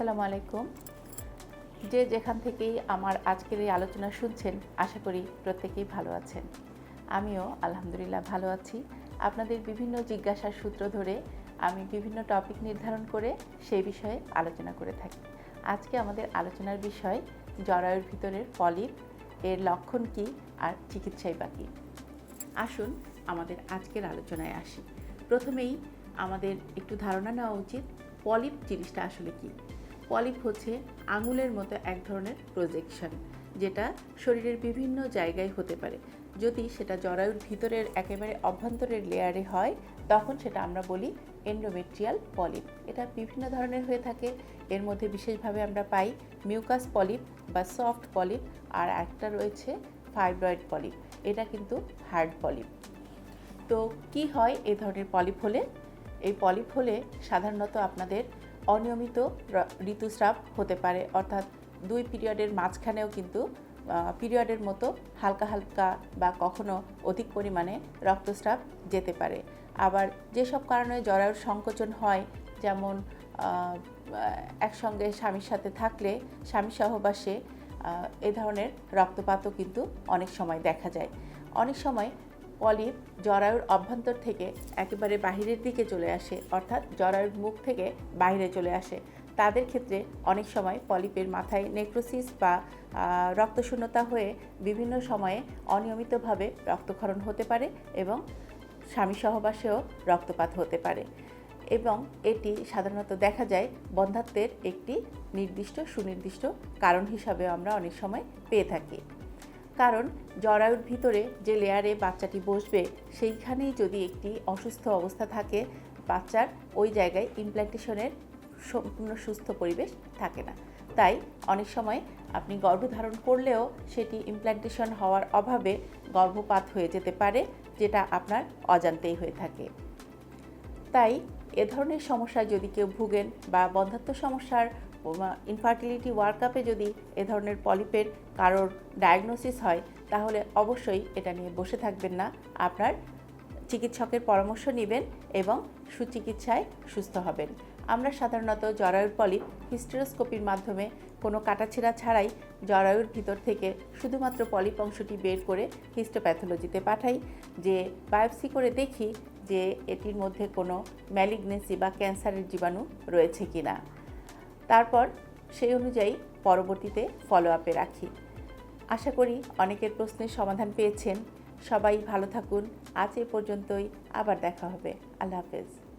আসসালামু আলাইকুম। যে যেখান থেকেই আমার আজকের এই আলোচনা শুনছেন, আশা করি প্রত্যেকেই ভালো আছেন। আমিও আলহামদুলিল্লাহ ভালো আছি। আপনাদের বিভিন্ন জিজ্ঞাসার সূত্র ধরে আমি বিভিন্ন টপিক নির্ধারণ করে সেই বিষয়ে আলোচনা করে থাকি। আজকে আমাদের আলোচনার বিষয় জরায়ুর ভিতরের পলিপ এর লক্ষণ কী আর চিকিৎসাই বাকি আসুন আমাদের আজকের আলোচনায় আসি। প্রথমেই আমাদের একটু ধারণা নেওয়া উচিত পলিপ জিনিসটা আসলে কি? পলিপ হচ্ছে আঙুলের মতো এক ধরনের প্রজেকশন যেটা শরীরের বিভিন্ন জায়গায় হতে পারে। যদি সেটা জরায়ুর ভিতরের একেবারে অভ্যন্তরের লেয়ারে হয়, তখন সেটা আমরা বলি এন্ডোমেট্রিয়াল পলিপ এটা বিভিন্ন ধরনের হয়ে থাকে। এর মধ্যে বিশেষভাবে আমরা পাই মিউকাস পলিপ বা সফট পলিপ আর একটা রয়েছে ফাইব্রয়েড পলিপ এটা কিন্তু হার্ড পলিপ তো কি হয় এই ধরনের পলিপ হলে? এই পলিপ হলে সাধারণত আপনাদের অনিয়মিত ঋতুস্রাব হতে পারে। অর্থাৎ দুই পিরিয়ডের মাঝখানেও কিন্তু পিরিয়ডের মতো হালকা হালকা বা কখনো অধিক পরিমাণে রক্তস্রাব যেতে পারে। আবার যেসব কারণে জরায়ুর সংকোচন হয়, যেমন একসঙ্গে স্বামীর সাথে থাকলে স্বামী সহবাসে এ ধরনের রক্তপাতও কিন্তু অনেক সময় দেখা যায়। অনেক সময় পলিপ জরায়ুর অভ্যন্তর থেকে একেবারে বাহিরের দিকে চলে আসে, অর্থাৎ জরায়ুর মুখ থেকে বাইরে চলে আসে। তাদের ক্ষেত্রে অনেক সময় পলিপের মাথায় নেক্রোসিস বা রক্তশূন্যতা হয়ে বিভিন্ন সময়ে অনিয়মিতভাবে রক্তক্ষরণ হতে পারে এবং স্বামী সহবাসেও রক্তপাত হতে পারে। এবং এটি সাধারণত দেখা যায় বন্ধাত্বের একটি নির্দিষ্ট সুনির্দিষ্ট কারণ হিসাবে আমরা অনেক সময় পেয়ে থাকি। কারণ জরায়ুর ভিতরে যে লেয়ারে বাচ্চাটি বসবে, সেইখানেই যদি একটি অসুস্থ অবস্থা থাকে, বাচ্চার ওই জায়গায় ইমপ্ল্যান্টেশনের সম্পূর্ণ সুস্থ পরিবেশ থাকে না। তাই অনেক সময় আপনি গর্ভধারণ করলেও সেটি ইমপ্ল্যান্টেশন হওয়ার অভাবে গর্ভপাত হয়ে যেতে পারে, যেটা আপনার অজান্তেই হয়ে থাকে। তাই এ ধরনের সমস্যায় যদি কেউ ভুগেন বা বন্ধাত্ম সমস্যার ইনফার্টিলিটি ওয়ার্কআপে যদি এ ধরনের পলিপের কারোর ডায়াগনোসিস হয়, তাহলে অবশ্যই এটা নিয়ে বসে থাকবেন না। আপনার চিকিৎসকের পরামর্শ নেবেন এবং সুচিকিৎসায় সুস্থ হবেন। আমরা সাধারণত জরায়ুর পলিপ হিস্টেরোস্কোপির মাধ্যমে কোনো কাটাছেঁড়া ছাড়াই জরায়ুর ভিতর থেকে শুধুমাত্র পলিপ অংশটি বের করে হিস্টোপ্যাথোলজিতে পাঠাই, যে বায়োপসি করে দেখি যে এটির মধ্যে কোনো ম্যালিগনেন্সি বা ক্যান্সারের জীবাণু রয়েছে কিনা। তারপর সেই অনুযায়ী পরবর্তীতে ফলো আপে রাখি। আশা করি অনেকের প্রশ্নের সমাধান পেয়েছেন। সবাই ভালো থাকুন। আজ এ পর্যন্তই। আবার দেখা হবে। আল্লাহ হাফেজ।